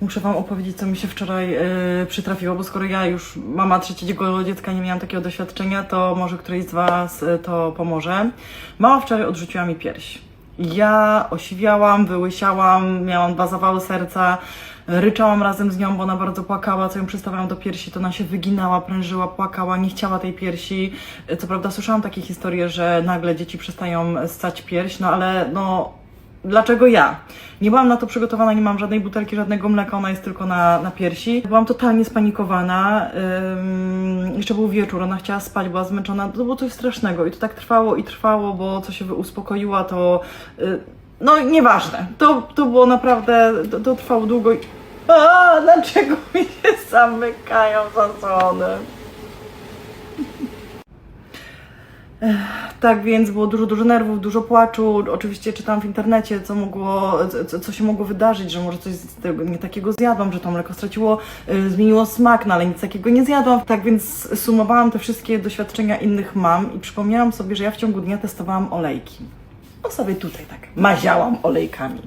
Muszę Wam opowiedzieć, co mi się wczoraj yy, przytrafiło, bo skoro ja już mama trzeciego dziecka nie miałam takiego doświadczenia, to może któryś z Was yy, to pomoże. Mama wczoraj odrzuciła mi pierś. Ja osiwiałam, wyłysiałam, miałam dwa zawały serca, ryczałam razem z nią, bo ona bardzo płakała, co ją przystawałam do piersi, to ona się wyginała, prężyła, płakała, nie chciała tej piersi. Yy, Co prawda słyszałam takie historie, że nagle dzieci przestają ssać pierś, no ale no Dlaczego ja? Nie byłam na to przygotowana, nie mam żadnej butelki, żadnego mleka, ona jest tylko na, na piersi. Byłam totalnie spanikowana. Ym, jeszcze był wieczór, ona chciała spać, była zmęczona. To było coś strasznego i to tak trwało i trwało, bo co się uspokoiła, to. y, no, nieważne. To, to było naprawdę. To, to trwało długo i. A, dlaczego mi się zamykają zasłony? Tak, więc było dużo, dużo nerwów, dużo płaczu. Oczywiście czytałam w internecie, co mogło, co, co się mogło wydarzyć, że może coś tego nie takiego zjadłam, że to mleko straciło, y, zmieniło smak, no ale nic takiego nie zjadłam. Tak więc sumowałam te wszystkie doświadczenia innych mam i przypomniałam sobie, że ja w ciągu dnia testowałam olejki. No sobie tutaj tak maziałam olejkami.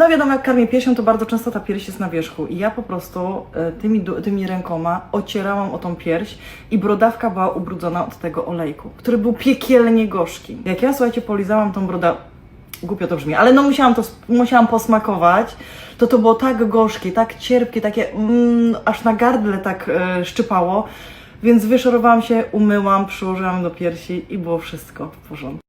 No wiadomo, jak karmię piersią, to bardzo często ta pierś jest na wierzchu i ja po prostu e, tymi, tymi rękoma ocierałam o tą pierś i brodawka była ubrudzona od tego olejku, który był piekielnie gorzki. Jak ja, słuchajcie, polizałam tą brodawkę, głupio to brzmi, ale no musiałam to, musiałam posmakować, to to było tak gorzkie, tak cierpkie, takie mm, aż na gardle tak e, szczypało, więc wyszorowałam się, umyłam, przyłożyłam do piersi i było wszystko w porządku.